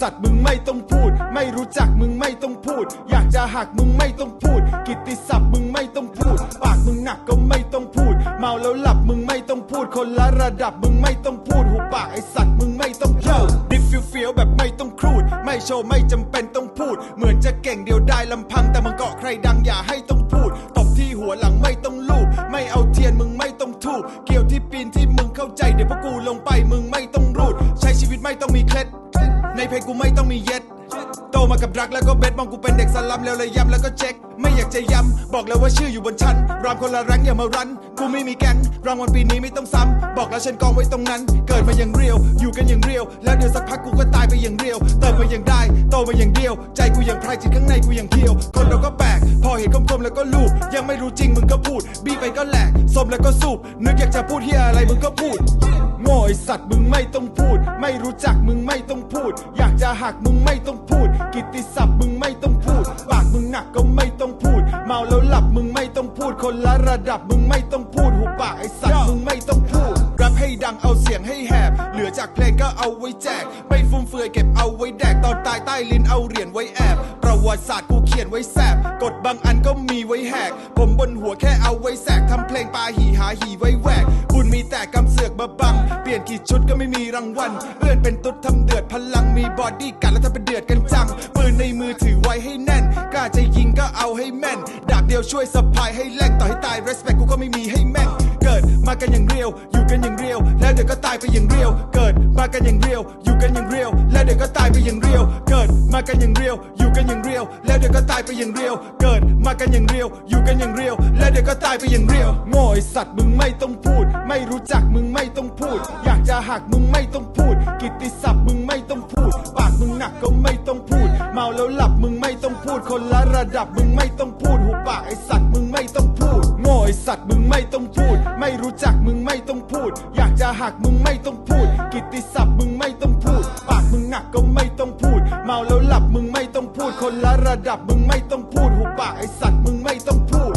สัตว์มึงไม่ต้องพูด ไม่รู้จักมึงไม่ต้องพูด อยากจะหักมึงไม่ต้องพูด กิตติศัพท์มึงไม่ต้องพูด ปากมึงหนักก็ไม่ต้องพูด เมาแล้วหลับมึงไม่ต้องพูด คนละระดับมึงไม่ต้องพูด หูปากไอสัตว์มึงไม่ต้องพูดดิฟฟิวเฟียวแบบไม่ต้องครูด ไม่โชว์ไม่จำเป็นต้องพูด เหมือนจะเก่งเดียวได้ลำพังแต่มึงเกาะใครดังอย่าให้ต้องพูดตบที่หัวหลังไม่ต้องลูบไม่เอาเทียนมึงไม่ต้องทูบเกี่ยวที่ปีนที่มึงเข้าใจเดี๋ยวพวกกูลงไปมึงไม่ต้องรูด ใช้ชีวิตไม่ต้องมีเคล็ด ในเพลงกูไม่ต้องมีเย็ด ตมากับรักแล้วก็เบ็ดมองกูเป็นเด็กสลัมแล้วเลยย้ำแล้วก็เช็ค ไม่อยากจะย้ำบอกแล้วว่าชื่ออยู่บนชั้นรามคนละแรงอย่ามารันกูไม่มีแก๊งรางวัลปีนี้ไม่ต้องซ้ำบอกแล้วฉันกองไว้ตรงนั้น เกิดมาอย่างเรียวอยู่กันอย่างเรียว แล้วเดี๋ยวสักพักกูก็ตายไปอย่างเรียวเติมมาอย่างได้โตมาอย่างเดียว ใจกูอย่างพรายจิตข้างในกูอย่างเพียว คนเราก็แปลกพอเห็นคมๆแล้วก็ลูบยังไม่รู้จริงมึงก็พูด บีไปก็แหลกสมแล้วก็สูบนึกอยากจะพูดเฮียอะไรมึงก็พูดโง่ไอสัตว์มึงไม่ต้องพูด ไม่รู้จักมึงไม่ต้องพูด อยากจะหักมึงไม่ต้องพูดกิตติศัพท์มึงไม่ต้องพูด ปากมึงหนักก็ไม่ต้องพูด เมาแล้วหลับมึงไม่ต้องพูด คนละระดับมึงไม่ต้องพูด หูปากไอสัตว์มึงไม่ต้องพูดรับให้ดังเอาเสียงให้แหบ เหลือจากเพลงก็เอาไว้แจก ไม่ฟุ่มเฟือยเก็บเอาไว้แดก ตอนตายใต้ลิ้นเอาเหรียญไว้แอบ ประวัติศาสตร์กูเขียนไว้แสบกฎบางอันก็มีไว้แหก ผมบนหัวแค่เอาไว้แสกทำเพลงปาหีหาหีไว้แหวก บุญมีแต่กำเสือกมาบัง เปลี่ยนกี่ชุดก็ไม่มีรางวัลเพื่อนเป็นตุ๊ดทำเดือดพลังมีบอดี้กันแล้วถ้าเป็นเดือดกันจัง ปืนในมือถือไว้ให้แน่นกล้าจะยิงก็เอาให้แม่น ดาบเดียวช่วยสะพายให้แล่งต่อให้ตาย respect กูก็ไม่มีให้แม่ง เกิดมากันอย่างเรียว อยู่กันอย่างเรียว แล้วเดี๋ยวก็ตายไปอย่างเรียว เกิดมากันอย่างเรียว อยู่กันอย่างเรียว แล้วเดี๋ยวก็ตายไปอย่างเรียว เกิดมากันอย่างเรียว อยู่กันอย่างเรียว แล้วเดี๋ยวก็ตายไปอย่างเรียว เกิดมากันอย่างเรียว อยู่กันอย่างเรียว แล้วเดี๋ยวก็ตายไปอย่างเรียว โง่ไอสัตว์มึงไม่ต้องพูด ไม่รู้จักมึงไม่ต้องพูด อยากจะหักมึงไม่ต้องพูด กิตติศัพท์มึงไม่ต้องพูด ปากมึงหนักก็ไม่ต้องพูด เมาแล้วหลับมึงไม่ต้องพูด คนละระดับมึงไม่ต้องพูดากจะหักมึงไม่ต้องพูด กิตติศัพท์มึงไม่ต้องพูด ปากมึงหนักก็ไม่ต้องพูด เมาแล้วหลับมึงไม่ต้องพูด คนละระดับมึงไม่ต้องพูด หูปากไอสัตว์มึงไม่ต้องพูด